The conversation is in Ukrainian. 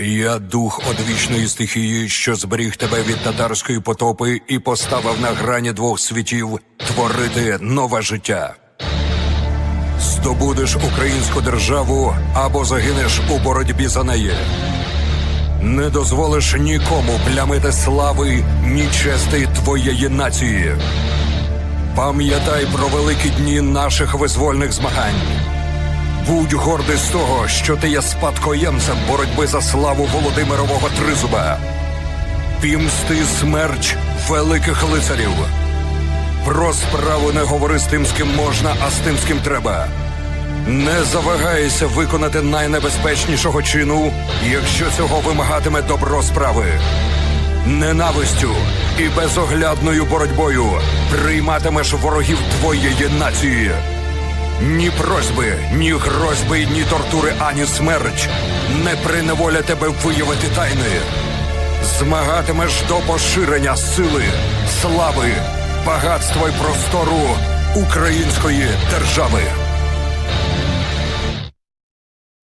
Я дух одвічної стихії, що зберіг тебе від татарської потопи і поставив на грані двох світів творити нове життя. Здобудеш українську державу або загинеш у боротьбі за неї. Не дозволиш нікому плямити слави ні чести твоєї нації. Пам'ятай про великі дні наших визвольних змагань. Будь гордий з того, що ти є спадкоємцем боротьби за славу Володимирового Тризуба. Пімсти смерч великих лицарів. Про справу не говори з тим, з ким можна, а з тим, з ким треба. Не завагайся виконати найнебезпечнішого чину, якщо цього вимагатиме добро справи. Ненавистю і безоглядною боротьбою прийматимеш ворогів твоєї нації. Ні просьби, ні грозьби, ні тортури, ані смерч не приневоля тебе виявити тайни. Змагатимеш до поширення сили, слави, багатства й простору української держави.